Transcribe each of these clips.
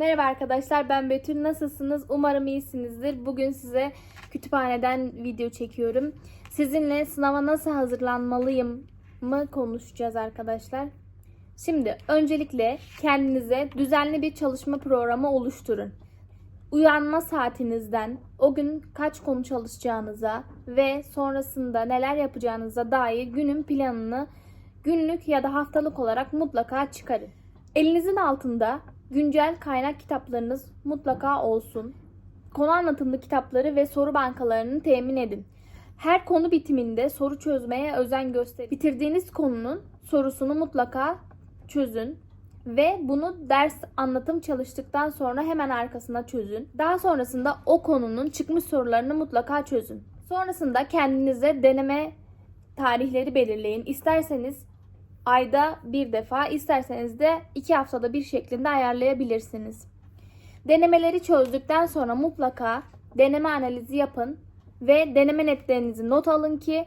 Merhaba arkadaşlar ben Betül nasılsınız? Umarım iyisinizdir. Bugün size kütüphaneden video çekiyorum. Sizinle sınava nasıl hazırlanmalıyım mı konuşacağız arkadaşlar. Şimdi öncelikle kendinize düzenli bir çalışma programı oluşturun. Uyanma saatinizden, o gün kaç konu çalışacağınıza ve sonrasında neler yapacağınıza dair günün planını günlük ya da haftalık olarak mutlaka çıkarın. Elinizin altında güncel kaynak kitaplarınız mutlaka olsun. Konu anlatımlı kitapları ve soru bankalarını temin edin. Her konu bitiminde soru çözmeye özen gösterin. Bitirdiğiniz konunun sorusunu mutlaka çözün ve bunu ders anlatım çalıştıktan sonra hemen arkasına çözün. Daha sonrasında o konunun çıkmış sorularını mutlaka çözün. Sonrasında kendinize deneme tarihleri belirleyin. İsterseniz ayda bir defa, isterseniz de iki haftada bir şeklinde ayarlayabilirsiniz. Denemeleri çözdükten sonra mutlaka deneme analizi yapın ve deneme netlerinizi not alın ki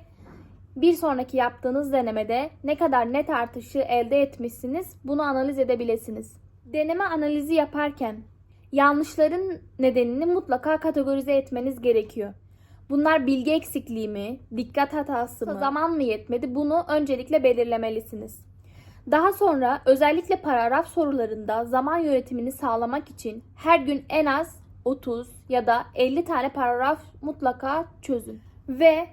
bir sonraki yaptığınız denemede ne kadar net artışı elde etmişsiniz bunu analiz edebilirsiniz. Deneme analizi yaparken yanlışların nedenini mutlaka kategorize etmeniz gerekiyor. Bunlar bilgi eksikliği mi, dikkat hatası mı, zaman mı yetmedi bunu öncelikle belirlemelisiniz. Daha sonra özellikle paragraf sorularında zaman yönetimini sağlamak için her gün en az 30 ya da 50 tane paragraf mutlaka çözün. Ve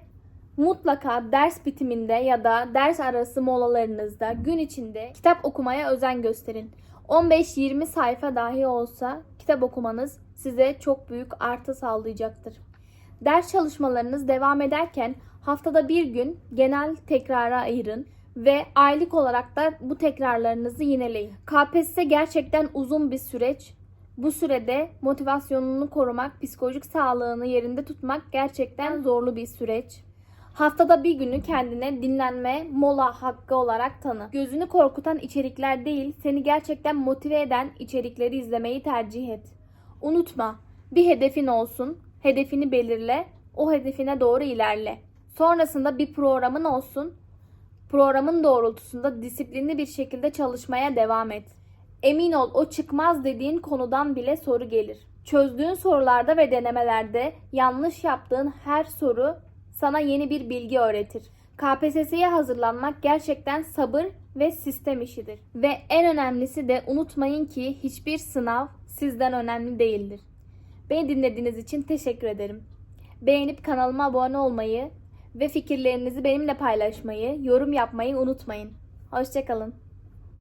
mutlaka ders bitiminde ya da ders arası molalarınızda gün içinde kitap okumaya özen gösterin. 15-20 sayfa dahi olsa kitap okumanız size çok büyük artı sağlayacaktır. Ders çalışmalarınız devam ederken haftada bir gün genel tekrara ayırın ve aylık olarak da bu tekrarlarınızı yineleyin. KPSS gerçekten uzun bir süreç. Bu sürede motivasyonunu korumak, psikolojik sağlığını yerinde tutmak gerçekten zorlu bir süreç. Haftada bir günü kendine dinlenme, mola hakkı olarak tanı. Gözünü korkutan içerikler değil, seni gerçekten motive eden içerikleri izlemeyi tercih et. Unutma, bir hedefin olsun, hedefini belirle, o hedefine doğru ilerle. Sonrasında bir programın olsun, programın doğrultusunda disiplinli bir şekilde çalışmaya devam et. Emin ol o çıkmaz dediğin konudan bile soru gelir. Çözdüğün sorularda ve denemelerde yanlış yaptığın her soru sana yeni bir bilgi öğretir. KPSS'ye hazırlanmak gerçekten sabır ve sistem işidir. Ve en önemlisi de unutmayın ki hiçbir sınav sizden önemli değildir. Beni dinlediğiniz için teşekkür ederim. Beğenip kanalıma abone olmayı ve fikirlerinizi benimle paylaşmayı, yorum yapmayı unutmayın. Hoşçakalın.